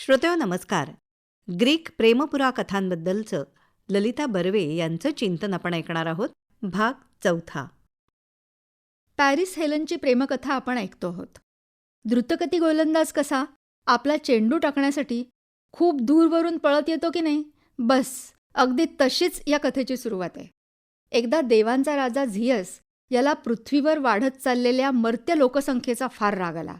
श्रोतेव नमस्कार. ग्रीक प्रेमपुरा कथांबद्दलचं ललिता बर्वे यांचं चिंतन आपण ऐकणार आहोत. भाग चौथा. पॅरिस हेलनची प्रेमकथा आपण ऐकतो आहोत. द्रुतगती गोलंदाज कसा? आपला चेंडू टाकण्यासाठी खूप दूरवरून पळत येतो की नाही? बस अगदी तशीच या कथेची सुरुवात आहे. एकदा देवांचा राजा झियस याला पृथ्वीवर वाढत चाललेल्या मर्त्य लोकसंख्येचा फार राग आला.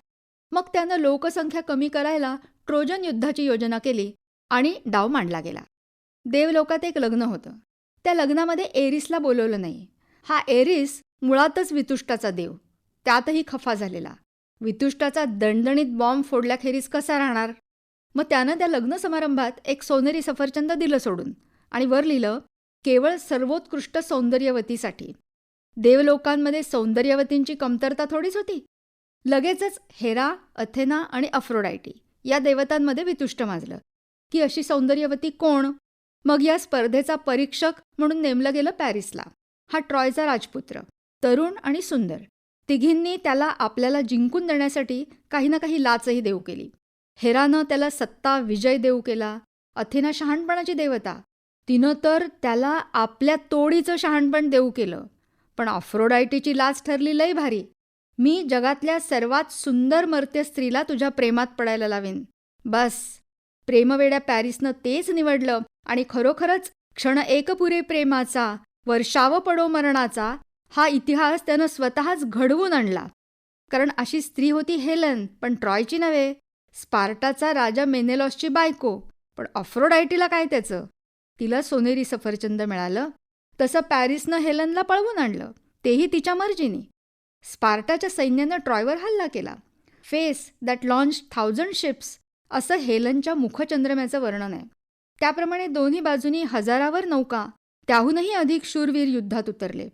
मग त्यानं लोकसंख्या कमी करायला ट्रोजन युद्धाची योजना केली आणि डाव मांडला गेला. देवलोकात एक लग्न होतं. त्या लग्नामध्ये एरिसला बोलवलं नाही. हा एरिस मुळातच वितुष्टाचा देव. त्यातही खफा झालेला. वितुष्टाचा दणदणीत बॉम्ब फोडल्याखेरीज कसा राहणार? मग त्यानं त्या लग्न समारंभात एक सोनेरी सफरचंद दिलं सोडून आणि वर लिहिलं केवळ सर्वोत्कृष्ट सौंदर्यवतीसाठी. देवलोकांमध्ये सौंदर्यवतींची कमतरता थोडीच होती. लगेचच हेरा अथेना आणि अफ्रोडायटी या देवतांमध्ये वितुष्ट माजलं. की अशी सौंदर्यवती कोण? मग या स्पर्धेचा परीक्षक म्हणून नेमलं गेलं पॅरिसला. हा ट्रॉयचा राजपुत्र तरुण आणि सुंदर. तिघींनी त्याला आपल्याला जिंकून देण्यासाठी काही ना काही लाचही देऊ केली. हेरानं त्याला सत्ता विजय देऊ केला. अथेना शहाणपणाची देवता. तिनं तर त्याला आपल्या तोडीचं शहाणपण देऊ केलं. पण ऑफ्रोडायटीची लाच ठरली लय भारी. मी जगातल्या सर्वात सुंदर मर्त्य स्त्रीला तुझ्या प्रेमात पडायला लावेन. बस. प्रेमवेड्या पॅरिसनं तेच निवडलं आणि खरोखरच क्षण एकपुरे प्रेमाचा वर्षाव पडो मरणाचा हा इतिहास त्यानं स्वतःच घडवून आणला. कारण अशी स्त्री होती हेलन पण ट्रॉयची नव्हे. स्पार्टाचा राजा मेनेलॉसची बायको पण अफ्रोडायटीला काय त्याचं? तिला सोनेरी सफरचंद मिळालं तसं पॅरिसनं हेलनला पळवून आणलं तेही तिच्या मर्जीने. स्पार्टाच्या सैन्यानं ट्रॉयवर हल्ला केला. Face that launch thousand ships असं हेलनच्या मुखचंद्रम्याचं वर्णन आहे. त्याप्रमाणे दोन्ही बाजूनी हजारावर नौका त्याहूनही अधिक शूरवीर युद्धात उतरले.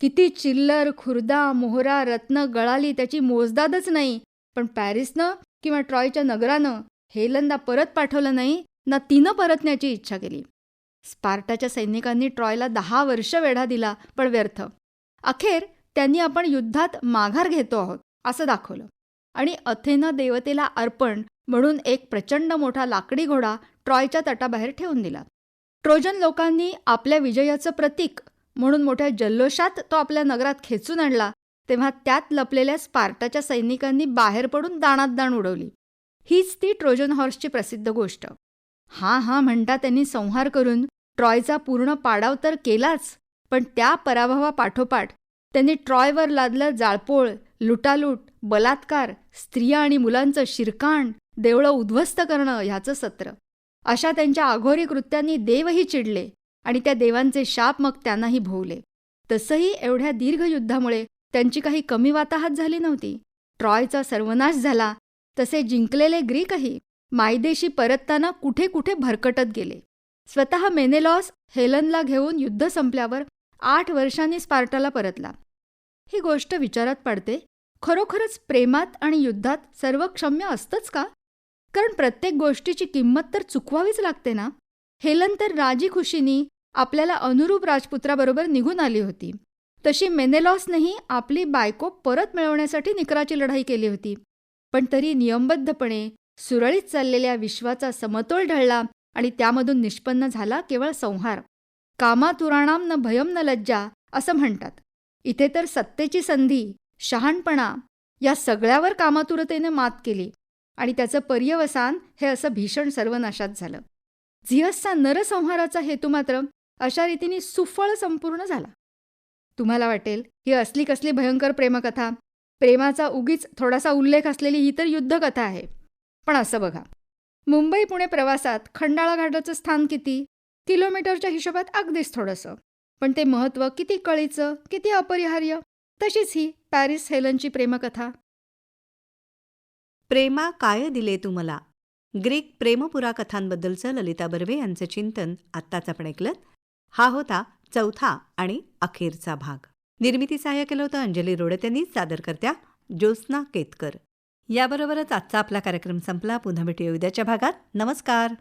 किती चिल्लर खुर्दा मोहरा रत्न गळाली त्याची मोजदादच नाही. पण पॅरिसनं किंवा ट्रॉयच्या नगरानं हेलनदा परत पाठवलं नाही ना तिनं परतण्याची इच्छा केली. स्पार्टाच्या सैनिकांनी ट्रॉयला दहा वर्ष वेढा दिला पण व्यर्थ. अखेर त्यांनी आपण युद्धात माघार घेतो आहोत असं दाखवलं. आणि अथेनं देवतेला अर्पण म्हणून एक प्रचंड मोठा लाकडी घोडा ट्रॉयच्या तटाबाहेर ठेवून दिला. ट्रोजन लोकांनी आपल्या विजयाचं प्रतीक म्हणून मोठ्या जल्लोषात तो आपल्या नगरात खेचून आणला तेव्हा त्यात लपलेल्या स्पार्टाच्या सैनिकांनी बाहेर पडून दाणात दाण उडवली. हीच ती ट्रोजन हॉर्सची प्रसिद्ध गोष्ट. हां हां म्हणता त्यांनी संहार करून ट्रॉयचा पूर्ण पाडाव तर केलाच पण त्या पराभवापाठोपाठ त्यांनी ट्रॉयवर लादलं जाळपोळ लुटालूट बलात्कार स्त्रिया आणि मुलांचं शिरकाण देवळं उद्ध्वस्त करणं ह्याचं सत्र. अशा त्यांच्या आघोरी कृत्यांनी देवही चिडले आणि त्या देवांचे शाप मग त्यांनाही भोवले. तसंही एवढ्या दीर्घ युद्धामुळे त्यांची काही कमी वाताहात झाली नव्हती. ट्रॉयचा सर्वनाश झाला. तसे जिंकलेले ग्रीकही मायदेशी परतताना कुठे कुठे भरकटत गेले. स्वतः मेनेलॉस हेलनला घेऊन युद्ध संपल्यावर आठ वर्षांनी स्पार्टाला परतला. ही गोष्ट विचारात पडते खरोखरच प्रेमात आणि युद्धात सर्व क्षम्य असतंच का? कारण प्रत्येक गोष्टीची किंमत तर चुकवावीच लागते ना? हेलन तर राजी खुशीनी आपल्याला अनुरूप राजपुत्राबरोबर निघून आली होती. तशी मेनेलॉसनेही आपली बायको परत मिळवण्यासाठी निकराची लढाई केली होती. पण तरी नियमबद्धपणे सुरळीत चाललेल्या विश्वाचा समतोल ढळला आणि त्यामधून निष्पन्न झाला केवळ संहार. कामातुराणाम न भयम न लज्जा असं म्हणतात. इथे तर सत्तेची संधी शहाणपणा या सगळ्यावर कामातुरतेने मात केली आणि त्याचं पर्यवसान हे असं भीषण सर्वनाशात झालं. झियसचा नरसंहाराचा हेतू मात्र अशा रीतीने सुफळ संपूर्ण झाला. तुम्हाला वाटेल ही असली कसली भयंकर प्रेमकथा. प्रेमाचा उगीच थोडासा उल्लेख असलेली ही तर युद्धकथा आहे. पण असं बघा. मुंबई पुणे प्रवासात खंडाळा घाटाचं स्थान किती? किलोमीटरच्या हिशोबात अगदीच थोडंसं. पण ते महत्त्व किती कळीचं किती अपरिहार्य तशीच ही पॅरिस हेलनची प्रेमकथा. प्रेमा काय दिले तू मला? ग्रीक प्रेमपुरा कथांबद्दलचं ललिता बर्वे यांचं चिंतन आत्ताच आपण ऐकलं हा होता चौथा आणि अखेरचा भाग. निर्मिती सहाय्य केलं होतं अंजली रोडत यांनी सादरकर्त्या ज्योत्स्ना केतकर. याबरोबरच आजचा आपला कार्यक्रम संपला. पुन्हा भेटूया उद्याच्या भागात. नमस्कार!